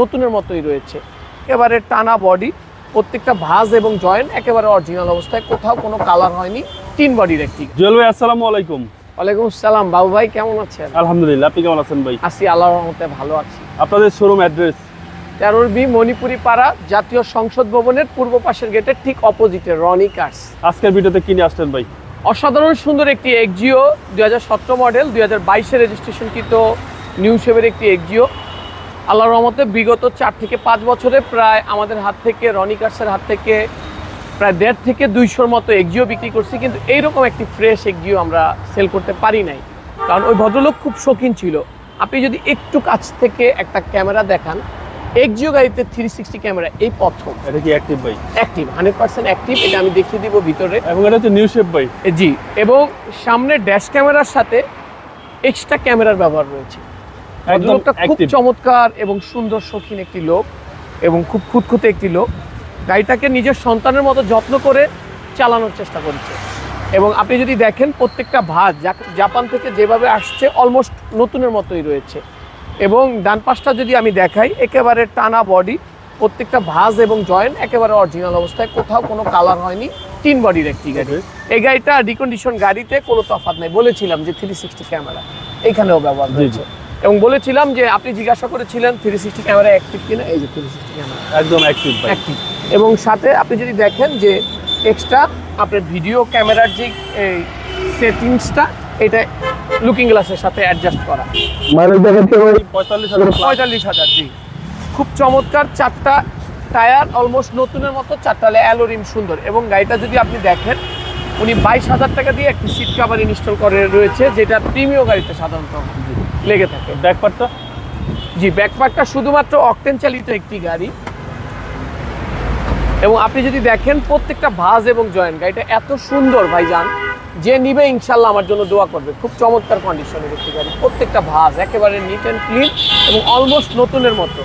নতুনের মতোই রয়েছে। একেবারে টানা বডি প্রত্যেকটা ভাজ এবং জয়েন্ট একেবারে অরিজিনাল অবস্থায় কোথাও কোনো কালার হয়নি তিন বডির একটি। জুয়েল ভাই আসসালামু আলাইকুম। ওয়ালাইকুম সালাম বাবু ভাই কেমন আছেন? আলহামদুলিল্লাহ আপনি কেমন আছেন ভাই? আছি আল্লাহর রহমতে ভালো আছি। আপনাদের শোরুম অ্যাড্রেস তেরোর বি মণিপুরি পাড়া জাতীয় সংসদ ভবনের পূর্ব পাশের গেটের ঠিক অপোজিটে রনি কার্স আজকের ভিডিওতে কিনে আসছেন ভাই? অসাধারণ সুন্দর একটি এক্সিও দুই হাজার সতেরো মডেল দুই হাজার বাইশে রেজিস্ট্রেশনকৃত নিউ শেভের একটি এক্সিও আল্লাহর রহমতে বিগত চার থেকে পাঁচ বছরে প্রায় আমাদের হাত থেকে রনিকার্সের হাত থেকে প্রায় দেড় থেকে দুইশোর মতো এক্সিও বিক্রি করছি কিন্তু এইরকম একটি ফ্রেশ এক্সিও আমরা সেল করতে পারি নাই। কারণ ওই ভদ্রলোক খুব শৌখিন ছিল। আপনি যদি একটু কাছ থেকে একটা ক্যামেরা দেখান এক্সিও গাড়িতে থ্রি সিক্সটি ক্যামেরা এই প্রথম। এটা কি অ্যাক্টিভ ভাই অ্যাক্টিভ হান্ড্রেড পার্সেন্ট অ্যাক্টিভ এটা আমি দেখিয়ে দিব ভিতরে। এবং এটা হচ্ছে নিউ শেপ এ, জি এবং সামনে ড্যাশ ক্যামেরার সাথে এক্সট্রা ক্যামেরার ব্যবহার রয়েছে। ভদ্রলোকটা খুব চমৎকার এবং সুন্দর শৌখিন একটি লোক এবং খুব খুঁতখুঁতে একটি লোক। গাড়িটাকে নিজের সন্তানের মতো যত্ন করে চালানোর চেষ্টা করেছে। এবং আপনি যদি দেখেন প্রত্যেকটা ভাঁজ জাপান থেকে যেভাবে আসছে অলমোস্ট নতুনের মতোই রয়েছে। এবং ডান পাশটা যদি আমি দেখাই একেবারে টানা বডি প্রত্যেকটা ভাঁজ এবং জয়েন্ট একেবারে অরিজিনাল অবস্থায়। কোথাও কোনো কালার হয়নি তিন বডির একটি গাড়ি। এই গাড়িটা রিকন্ডিশন গাড়িতে কোনো তফাৎ নেই। বলেছিলাম যে থ্রি সিক্সটি ক্যামেরা এখানেও ব্যবহার হয়েছে। এবং বলেছিলাম যে আপনি জিজ্ঞাসা করেছিলেন থ্রি সিক্সটি ক্যামেরা অ্যাক্টিভ কিনা? এই যে থ্রি সিক্সটি ক্যামেরা একদম অ্যাক্টিভ অ্যাক্টিভ এবং সাথে আপনি যদি দেখেন যে এক্সট্রা আপনার ভিডিও ক্যামেরার যে এই সেটিংসটা এটা লুকিং গ্লাসের সাথে অ্যাডজাস্ট করা। মাইলেজ দেখাতে পঁয়তাল্লিশ হাজার পঁয়তাল্লিশ হাজার জি। খুব চমৎকার চারটা টায়ার অলমোস্ট নতুনের মতো চারটা অ্যালোরিম সুন্দর। এবং গাড়িটা যদি আপনি দেখেন উনি বাইশ হাজার টাকা দিয়ে একটি সিট কাভার ইনস্টল করে রয়েছে যেটা প্রিমিয় গাড়িতে সাধারণত লেগে থাকে। ব্যাকপার্টটা? জি ব্যাকপার্টটা শুধুমাত্র অকটেন চালিত একটি গাড়ি। এবং আপনি যদি দেখেন প্রত্যেকটা ভাঁজ এবং জয়েন্ট গাড়িটা এত সুন্দর ভাইজান যে নিবে ইনশাল্লাহ আমার জন্য দোয়া করবে। খুব চমৎকার কন্ডিশনের একটি গাড়ি প্রত্যেকটা ভাঁজ একেবারে নিট অ্যান্ড ক্লিন এবং অলমোস্ট নতুনের মতো।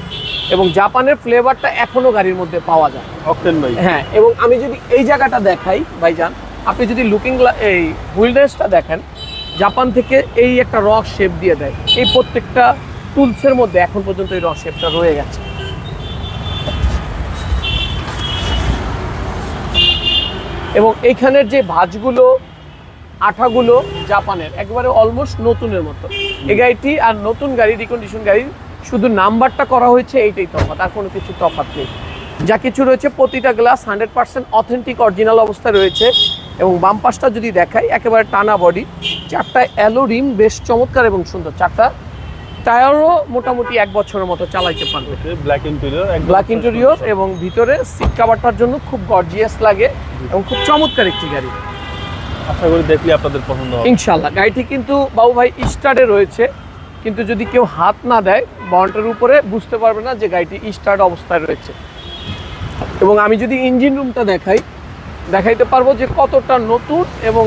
এবং জাপানের ফ্লেভারটা এখনও গাড়ির মধ্যে পাওয়া যায়। অকটেন ভাই। হ্যাঁ এবং আমি যদি এই জায়গাটা দেখাই ভাইজান আপনি যদি লুকিং এই হুইলডেসটা দেখেন জাপান থেকে এই একটা রক শেপ দিয়ে দেয়। এই প্রত্যেকটা টুলসের মধ্যে এখন পর্যন্ত এই রক শেপটা রয়ে গেছে। এবং এইখানের যে ভাঁজগুলো, আঠাগুলো জাপানের, একবারে অলমোস্ট নতুনের মতো। এই গাড়িটি আর নতুন গাড়ি রিকন্ডিশন গাড়ি শুধু নাম্বারটা করা হয়েছে, এইটাই তফাৎ, আর কোনো কিছু তফাৎ নেই। যা কিছু রয়েছে, প্রতিটা glass hundred percent authentic original অবস্থায় রয়েছে। এবং বাম পাশটা যদি দেখাই, একেবারে টানা বডি চারটা অ্যালো রিম বেশ চমৎকার এবং সুন্দর। চারটা টায়ারও মোটামুটি এক বছরের মতো চালাইতে পারবে। ব্ল্যাক ইন্টেরিয়র ব্ল্যাক ইন্টেরিয়র এবং ভিতরে সিট কাভারটার জন্য খুব গর্জিয়াস লাগে এবং খুব চমৎকার একটি গাড়ি। আশা করি দেখলে আপনাদের পছন্দ হবে। ইনশাল্লাহ গাড়িটি কিন্তু বাবু ভাই স্টার্টে রয়েছে। কিন্তু যদি কেউ হাত না দেয় বন্টের উপরে বুঝতে পারবে না যে গাড়িটি স্টার্ট অবস্থায় রয়েছে। এবং আমি যদি ইঞ্জিন রুমটা দেখাই দেখাইতে পারব যে কতটা নতুন এবং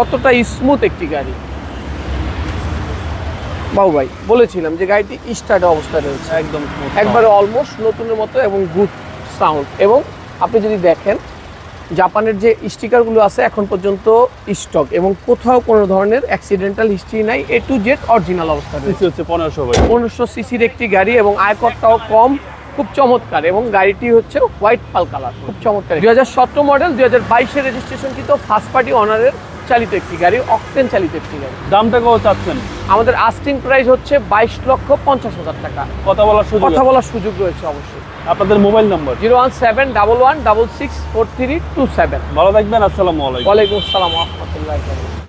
কতটা স্মুথ একটি গাড়ি। বাবু ভাই বলেছিলাম যে গাড়িটি স্টার্ট অবস্থায় রয়েছে। একদম একবারে অলমোস্ট নতুনের মতো এবং গুড সাউন্ড এবং আপনি যদি দেখেন জাপানের যে স্টিকারগুলো আছে এখন পর্যন্ত স্টক এবং কোথাও কোনো ধরনের অ্যাক্সিডেন্টাল হিস্ট্রি নাই এ টু জেড অরিজিনাল অবস্থা রয়েছে। হচ্ছে পনেরোশো পনেরোশো সিসির একটি গাড়ি এবং আয়করটাও কম খুব চমৎকার এবং গাড়িটি হচ্ছে হোয়াইট পাল কালার খুব চমৎকার। দুই হাজার সতেরো মডেল দুই হাজার বাইশের রেজিস্ট্রেশন কিন্তু ফার্স্ট পার্টি অনারের চালিত একটি গাড়ি অকটেন চালিত একটি গাড়ি। দামটা কত চাচ্ছেন? আমাদের আস্টিং প্রাইস হচ্ছে বাইশ লক্ষ পঞ্চাশ হাজার টাকা। কথা বলার সুযোগ কথা বলার সুযোগ রয়েছে অবশ্যই। আপনাদের mobile number? Zero one seven double one double six four three two seven. ভালো থাকবেন আসসালামু আলাইকুম। ওয়ালাইকুম আসসালাম রহমতুল্লাহ